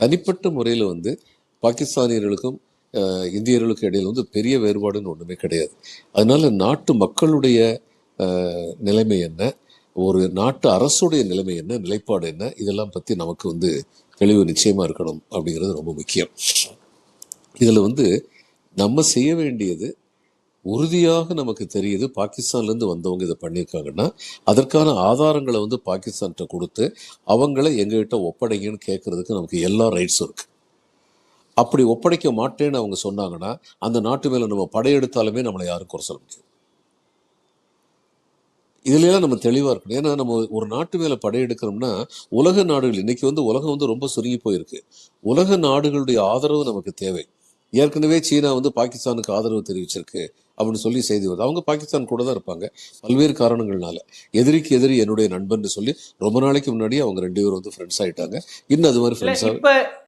தனிப்பட்ட முறையில் வந்து பாகிஸ்தானியர்களுக்கும் இந்தியர்களுக்கும் இடையில் வந்து பெரிய வேறுபாடுன்னு ஒன்றுமே கிடையாது. அதனால் நாட்டு மக்களுடைய நிலைமை என்ன? ஒரு நாட்டு அரசுடைய நிலைமை என்ன? நிலைப்பாடு என்ன? இதெல்லாம் பற்றி நமக்கு வந்து தெளிவு நிச்சயமாக இருக்கணும் அப்படிங்கிறது ரொம்ப முக்கியம். இதில் வந்து நம்ம செய்ய வேண்டியது உறுதியாக நமக்கு தெரியுது பாகிஸ்தான்லேருந்து வந்தவங்க இதை பண்ணியிருக்காங்கன்னா அதற்கான ஆதாரங்களை வந்து பாகிஸ்தான்கிட்ட கொடுத்து அவங்கள எங்ககிட்ட ஒப்படைங்கன்னு கேட்கறதுக்கு நமக்கு எல்லா ரைட்ஸும் இருக்கு. அப்படி ஒப்படைக்க மாட்டேன்னு அவங்க சொன்னாங்கன்னா அந்த நாட்டு மேலே நம்ம படையெடுத்தாலுமே நம்மளை யாரும் குறை சொல்ல முடியாது. இதுலலாம் நம்ம தெளிவாக இருக்கணும். ஏன்னா நம்ம ஒரு நாட்டு மேலே படையெடுக்கிறோம்னா உலக நாடுகள் இன்னைக்கு வந்து உலகம் வந்து ரொம்ப சுருங்கி போயிருக்கு. உலக நாடுகளுடைய ஆதரவு நமக்கு தேவை. ஏற்கனவே சீனா வந்து பாகிஸ்தானுக்கு ஆதரவு தெரிவிச்சிருக்கு. அப்படின்னு சொல்லி செய்தி வருது. அவங்க பாகிஸ்தான் கூட தான் இருப்பாங்க. பல்வேறு காரணங்கள்னால. எதிரிக்கு எதிரி என்னுடைய நண்பன் சொல்லி ரொம்ப நாளைக்கு முன்னாடி அவங்க ரெண்டு பேரும் வந்து ஃப்ரெண்ட்ஸ் ஆயிட்டாங்க. இன்னும் அது மாதிரி இப்ப